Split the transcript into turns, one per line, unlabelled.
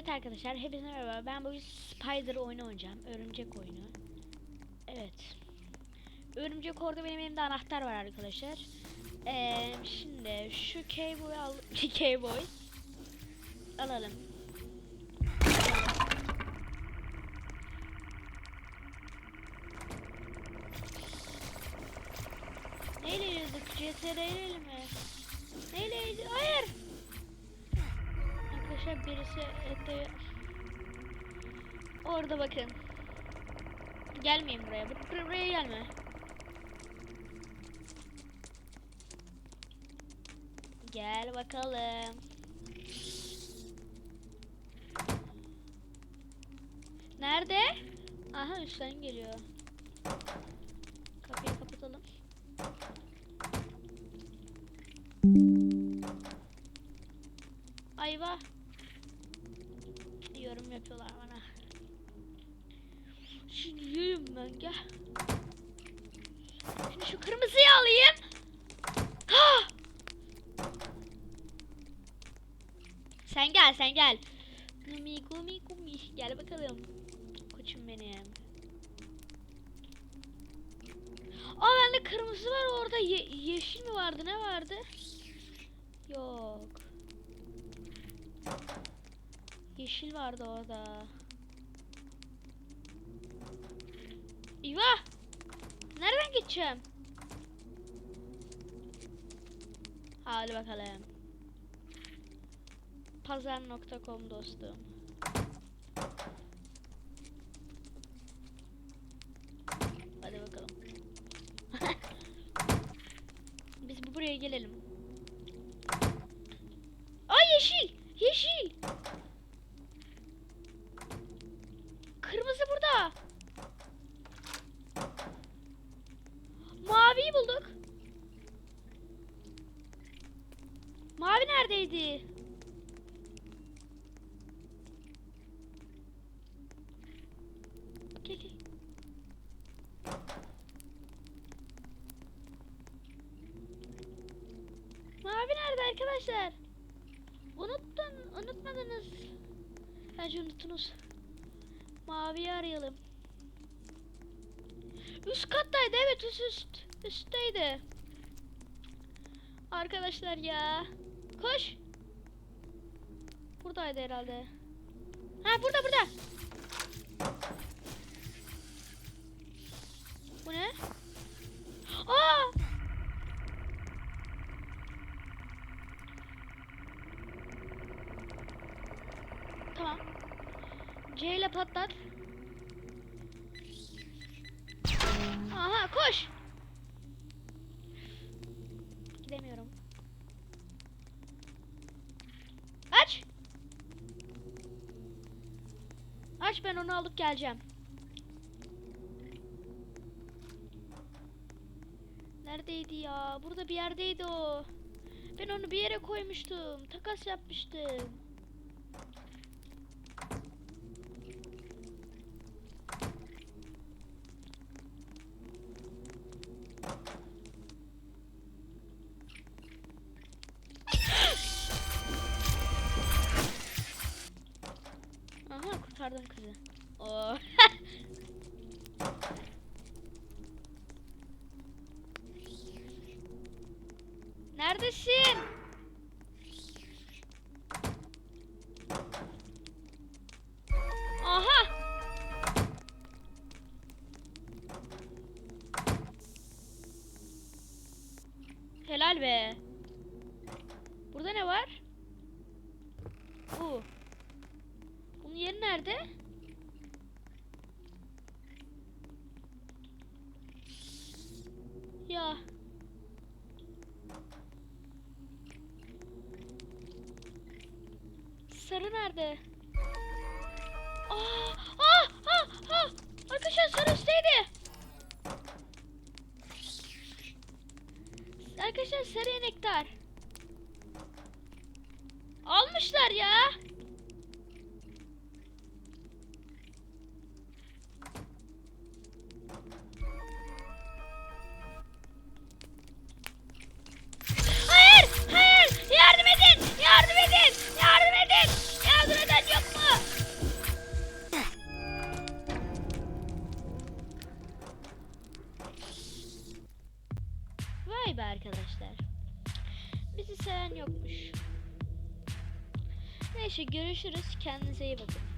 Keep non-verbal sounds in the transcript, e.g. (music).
Evet arkadaşlar hepinize merhaba. Ben bugün Spider oyunu oynayacağım. Örümcek oyunu. Evet. Örümcek orada benim elimde anahtar var arkadaşlar. Ee, şimdi şu K-Boy al (laughs) K-Boy alalım. Neyle yürüdük? CTRL ile mi? Neyle yürüdük? Hayır! Arkadaşlar birisi ette orada bakın. Gelmeyin buraya. Bur- Buraya gelme. Gel bakalım. Nerede? Aha üstten geliyor. Kapıyı kapatalım. Ayva. Yorum yapıyorlar bana. Şimdi yiyeyim ben gel. Şimdi şu kırmızıyı alayım. Ha! Sen gel sen gel. Gumi gumi gumi. Gel bakalım. Koçum benim. Aa bende kırmızı var orada. Ye- yeşil mi vardı ne vardı? Yok. Yeşil vardı orada. Eyvah! Nereden geçeceğim? Hadi bakalım. Pazar.com dostum. Hadi bakalım. (laughs) Biz bu buraya gelelim. Ay yeşil! Yeşil! Kırmızı burada. Maviyi bulduk. Mavi neredeydi? Mavi nerede arkadaşlar? Unuttun, unutmadınız. Bence unuttunuz. Maviyi arayalım. Üst kattaydı evet üst üst. Üstteydi. Arkadaşlar ya. Koş. Buradaydı herhalde. Ha burada burada. Bu ne? Aa! Tamam. C ile patlat. Aha koş. Gidemiyorum. Ben onu alıp geleceğim. Neredeydi ya? Burada bir yerdeydi o. Ben onu bir yere koymuştum. Takas yapmıştım. Oo. (laughs) Neredesin? Aha. Helal be. Burada ne var? Bu. Bunun yeri nerede? Ya. Sarı nerede? Aa, aa, aa, aa. Arkadaşlar sarı üstteydi. Arkadaşlar sarı nektar. Almışlar ya. Vay be arkadaşlar. Bizi seven yokmuş. Neyse görüşürüz. Kendinize iyi bakın.